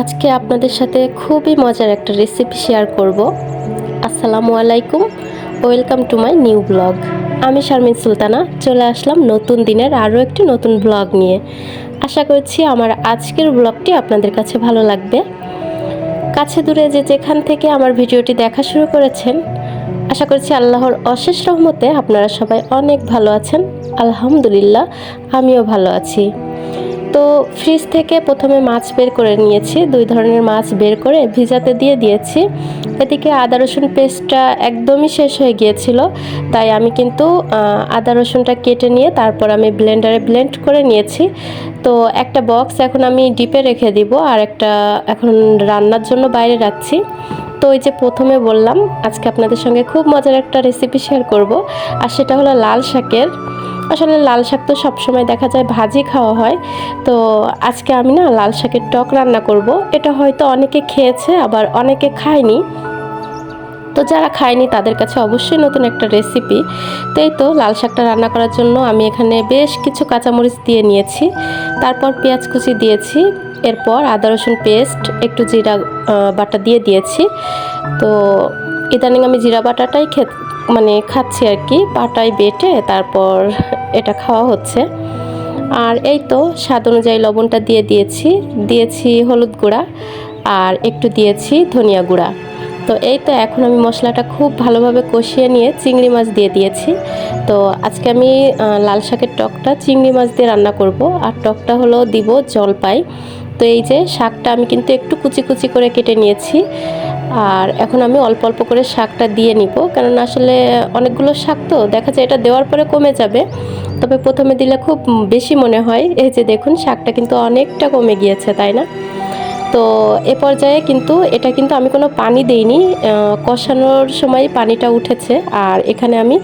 আজকে আপনাদের সাথে খুবই মজার একটা রেসিপি শেয়ার করব। আসসালামু আলাইকুম, welcome to my new blog. আমি শারমিন সুলতানা, চলে আসলাম নতুন দিনের আরও একটি নতুন ব্লগ নিয়ে। আশা করছি আমার আজকের ব্লগটি আপনাদের কাছে ভালো লাগবে। কাছে দূরে যে যেখান থেকে আমার ভিডিওটি দেখা শুরু করেছেন, আশা করছি আল্লাহর অশেষ রহমতে আপনারা সবাই অনেক ভালো আছেন। আলহামদুলিল্লাহ, আমিও ভালো আছি। তো ফ্রিজ থেকে প্রথমে মাছ বের করে নিয়েছি। দুই ধরনের মাছ বের করে ভিজাতে দিয়ে দিয়েছি। এদিকে আদা, রসুন পেস্টটা একদমই শেষ হয়ে গিয়েছিল। তাই আমি কিন্তু আদা, রসুনটা কেটে নিয়ে তারপর আমি ব্লেন্ডারে ব্লেন্ড করে নিয়েছি। তো একটা বক্স এখন আমি ডিপে রেখে দিব আর একটা এখন রান্নার জন্য বাইরে রাখছি। তো ওই যে প্রথমে বললাম, আজকে আপনাদের সঙ্গে খুব মজার একটা রেসিপি শেয়ার করব। আর সেটা হলো লাল শাকের। আসলে লাল শাক তো সবসময় দেখা যায় ভাজি খাওয়া হয়। তো আজকে আমি না লাল শাকের টক রান্না করব। এটা হয়তো অনেকে খেয়েছে, আবার অনেকে খায়নি। তো যারা খায়নি তাদের কাছে অবশ্যই নতুন একটা রেসিপি তো এই তো লাল শাকটা রান্না করার জন্য আমি এখানে বেশ কিছু কাঁচামরিচ দিয়ে নিয়েছি। তারপর পেঁয়াজ কুচি দিয়েছি। এরপর আদা, রসুন পেস্ট, একটু জিরা বাটা দিয়ে দিয়েছি। তো ইদানিং আমি জিরা বাটাটাই মানে খাচ্ছি আর কি বাটাই বেটে তারপর এটা খাওয়া হচ্ছে। আর এই তো স্বাদ অনুযায়ী লবণটা দিয়ে দিয়েছি দিয়েছি হলুদ গুঁড়া আর একটু দিয়েছি ধনিয়া গুঁড়া। তো এই তো এখন আমি মশলাটা খুব ভালোভাবে কষিয়ে নিয়ে চিংড়ি মাছ দিয়ে দিয়েছি। তো আজকে আমি লাল শাকের টকটা চিংড়ি মাছ দিয়ে রান্না করব। আর টকটা হলো দিব জলপাই। তো এই যে শাকটা আমি কিন্তু একটু কুচি কুচি করে কেটে নিয়েছি। আর এখন আমি অল্প অল্প করে শাকটা দিয়ে নিব। কারণ আসলে অনেকগুলো শাক তো, দেখা যায় এটা দেওয়ার পরে কমে যাবে। তবে প্রথমে দিলে খুব বেশি মনে হয়। এই যে দেখুন, শাকটা কিন্তু অনেকটা কমে গিয়েছে, তাই না? তো এ পর্যায়ে কিন্তু এটা কিন্তু আমি কোনো পানি দেইনি কষানোর সময় পানিটা উঠেছে আর এখানে আমি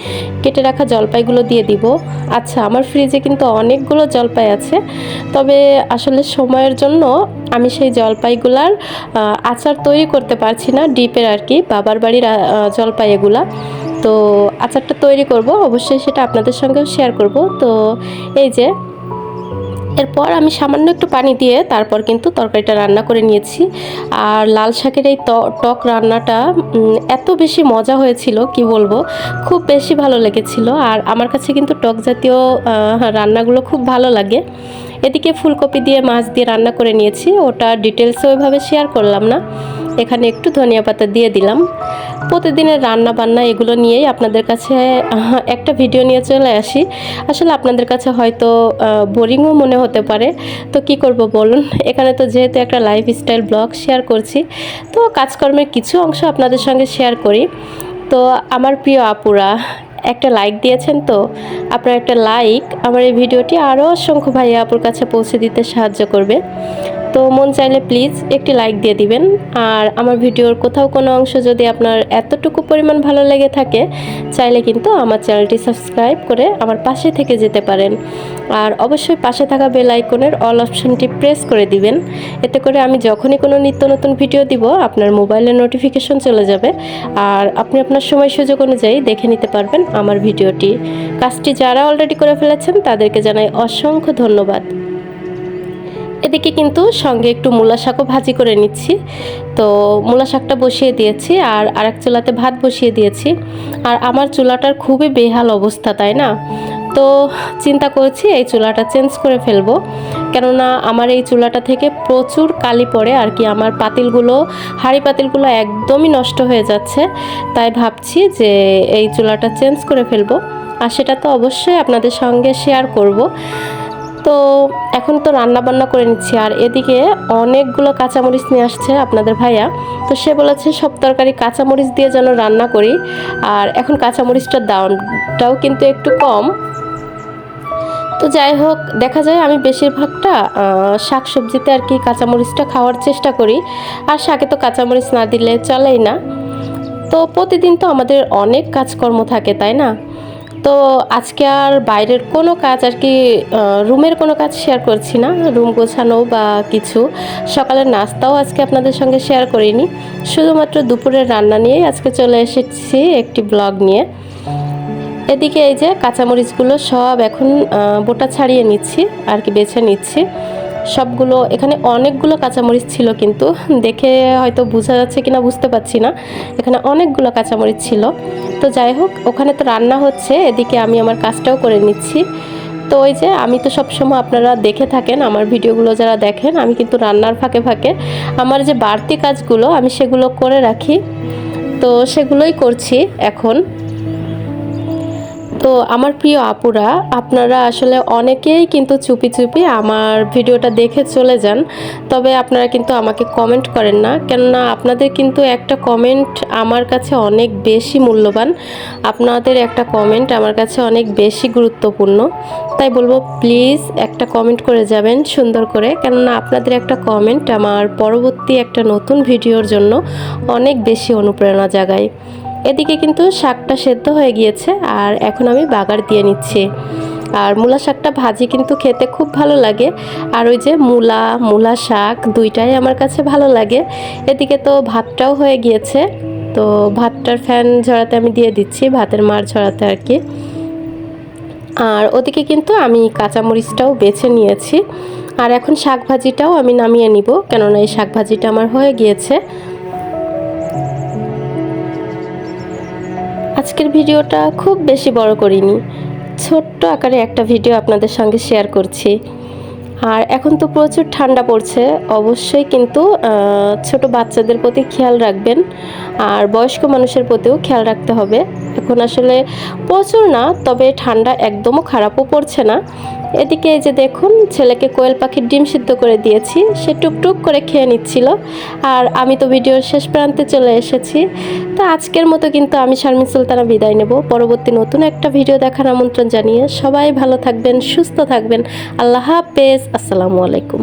কেটে রাখা জলপাইগুলো দিয়ে দিব। আচ্ছা আমার ফ্রিজে কিন্তু অনেকগুলো জলপাই আছে, তবে আসলে সময়ের জন্য আমি সেই জলপাইগুলার আচার তৈরি করতে পারছি না ডিপের আর কি, বাবার বাড়ির জলপাই এগুলা। তো আচারটা তৈরি করব, অবশ্যই সেটা আপনাদের সঙ্গেও শেয়ার করব। তো এই যে এরপর আমি সামান্য একটু পানি দিয়ে তারপর কিন্তু তরকারিটা রান্না করে নিয়েছি। আর লাল শাকের এই টক রান্নাটা এত বেশি মজা হয়েছিল, কি বলব? খুব বেশি ভালো লেগেছিল। আর আমার কাছে কিন্তু টক জাতীয় রান্নাগুলো খুব ভালো লাগে। এদিকে ফুলকপি দিয়ে মাছ দিয়ে রান্না করে নিয়েছি। ওটা ডিটেলসে ওইভাবে শেয়ার করলাম না। এখানে একটু ধনিয়া পাতা দিয়ে দিলাম। প্রতিদিনের রান্না বান্না এগুলো নিয়েই আপনাদের কাছে একটা ভিডিও নিয়ে চলে আসি। আসলে আপনাদের কাছে হয়তো বোরিংও মনে হতে পারে। তো কি করব বলুন? এখানে তো যেহেতু একটা লাইফস্টাইল ব্লগ শেয়ার করছি, তো কাজকর্মের কিছু অংশ আপনাদের সঙ্গে শেয়ার করি। তো আমার প্রিয় আপুরা, একটা লাইক দিয়েছেন তো? আপনার একটা লাইক আমার এই ভিডিওটি আরও অসংখ্য ভাইয়া আপুর কাছে পৌঁছে দিতে সাহায্য করবে। তো মন চাইলে প্লিজ একটি লাইক দিয়ে দিবেন। আর আমার ভিডিওর কোথাও কোনো অংশ যদি আপনার এতটুকু পরিমাণ ভালো লেগে থাকে, চাইলে কিন্তু আমার চ্যানেলটি সাবস্ক্রাইব করে আমার পাশে থেকে যেতে পারেন। আর অবশ্যই পাশে থাকা বেল আইকনের অল অপশনটি প্রেস করে দিবেন। এতে করে আমি যখনই কোনো নিত্য নতুন ভিডিও দিব, আপনার মোবাইলে নোটিফিকেশন চলে যাবে। আর আপনি আপনার সময় সুযোগ অনুযায়ী দেখে নিতে পারবেন আমার ভিডিওটি কাজটি যারা অলরেডি করে ফেলেছেন, তাদেরকে জানাই অসংখ্য ধন্যবাদ। এদিকে কিন্তু সঙ্গে একটু মূলা শাকও ভাজি করে নিচ্ছি। তো মূলা শাকটা বসিয়ে দিয়েছি আর আরেক চুলাতে ভাত বসিয়ে দিয়েছি। আর আমার চুলাটার খুবই বেহাল অবস্থা, তাই না? তো চিন্তা করছি এই চুলাটা চেঞ্জ করে ফেলব। কেননা আমার এই চুলাটা থেকে প্রচুর কালি পড়ে আর কি, আমার পাতিলগুলো, হাঁড়ি পাতিলগুলো একদমই নষ্ট হয়ে যাচ্ছে। তাই ভাবছি যে এই চুলাটা চেঞ্জ করে ফেলব। আর সেটা তো অবশ্যই আপনাদের সঙ্গে শেয়ার করব। তো এখন তো রান্না বান্না করে নিচ্ছি, আর এদিকে অনেকগুলো কাঁচামরিচ নিয়ে আসছে আপনাদের ভাইয়া। তো সে বলেছে সব তরকারি কাঁচামরিচ দিয়ে যেন রান্না করি, আর এখন কাঁচামরিচটার দামটাও কিন্তু একটু কম। তো যাই হোক, দেখা যায় আমি বেশিরভাগটা শাক সবজিতে আর কি কাঁচামরিচটা খাওয়ার চেষ্টা করি, আর শাকে তো কাঁচামরিচ না দিলে চলেই না। তো প্রতিদিন তো আমাদের অনেক কাজকর্ম থাকে, তাই না? তো আজকে আর বাইরের কোনো কাজ আর কি রুমের কোনো কাজ শেয়ার করছি না। রুম গোছানো বা কিছু। সকালের নাস্তাও আজকে আপনাদের সঙ্গে শেয়ার করিনি। শুধুমাত্র দুপুরের রান্না নিয়েই আজকে চলে এসেছি একটি ব্লগ নিয়ে। এদিকে এই যে কাঁচামরিচগুলো সব এখন বোটা ছাড়িয়ে নিচ্ছি আর কি, বেছে নিচ্ছি। সবগুলো, এখানে অনেকগুলো কাঁচামরিচ ছিল কিন্তু, দেখে হয়তো বোঝা যাচ্ছে কিনা বুঝতে পারছি না। এখানে অনেকগুলো কাঁচামরিচ ছিল। তো যাই হোক, ওখানে তো রান্না হচ্ছে, এদিকে আমি আমার কাজটাও করে নিচ্ছি। তো ওই যে, আমি তো সবসময় আপনারা দেখে থাকেন, আমার ভিডিওগুলো যারা দেখেন, আমি কিন্তু রান্নার ফাঁকে ফাঁকে আমার যে বাড়তি কাজগুলো, আমি সেগুলো করে রাখি। তো সেগুলোই করছি এখন। তো আমার প্রিয় আপুরা, আপনারা আসলে অনেকেই কিন্তু চুপি চুপি আমার ভিডিওটা দেখে চলে যান, তবে আপনারা কিন্তু আমাকে কমেন্ট করেন না, কেননা আপনাদের কিন্তু একটা কমেন্ট আমার কাছে অনেক বেশি মূল্যবান, আপনাদের একটা কমেন্ট আমার কাছে অনেক বেশি গুরুত্বপূর্ণ, তাই বলব প্লিজ একটা কমেন্ট করে যাবেন সুন্দর করে, কেননা আপনাদের একটা কমেন্ট আমার পরবর্তী একটা নতুন ভিডিওর জন্য অনেক বেশি অনুপ্রেরণা জাগায়। এদিকে কিন্তু শাকটা সেদ্ধ হয়ে গিয়েছে আর এখন আমি বাগার দিয়ে নিচ্ছি। আর মূলা শাকটা ভাজি কিন্তু খেতে খুব ভালো লাগে। আর ওই যে মূলা মূলা শাক দুইটাই আমার কাছে ভালো লাগে। এদিকে তো ভাতটাও হয়ে গিয়েছে। তো ভাতটার ফ্যান ঝরাতে আমি দিয়ে দিচ্ছি, ভাতের মার ঝরাতে আর কি। আর ওদিকে কিন্তু আমি কাঁচামরিচটাও বেছে নিয়েছি। আর এখন শাক ভাজিটাও আমি নামিয়ে নিব, কেননা এই শাক ভাজিটা আমার হয়ে গিয়েছে। আজকের ভিডিওটা খুব বেশি বড় করিনি। ছোট্ট আকারে একটা ভিডিও আপনাদের সঙ্গে শেয়ার করছি। আর এখন তো প্রচুর ঠান্ডা পড়ছে। অবশ্যই কিন্তু ছোট বাচ্চাদের প্রতি খেয়াল রাখবেন। আর বয়স্ক মানুষের প্রতিও খেয়াল রাখতে হবে। এখন আসলে প্রচুর না, তবে ঠান্ডা একদমও খারাপও পড়ছে না। এদিকে এই যে দেখুন, ছেলেকে কোয়েল পাখির ডিম সিদ্ধ করে দিয়েছি, সে টুকটুক করে খেয়ে নিচ্ছিল। আর আমি তো ভিডিওর শেষ প্রান্তে চলে এসেছি। তো আজকের মতো কিন্তু আমি শারমিন সুলতানা বিদায় নেব। পরবর্তী নতুন একটা ভিডিও দেখার আমন্ত্রণ জানিয়ে সবাই ভালো থাকবেন, সুস্থ থাকবেন। আল্লাহ হাফেজ, আসসালামু আলাইকুম।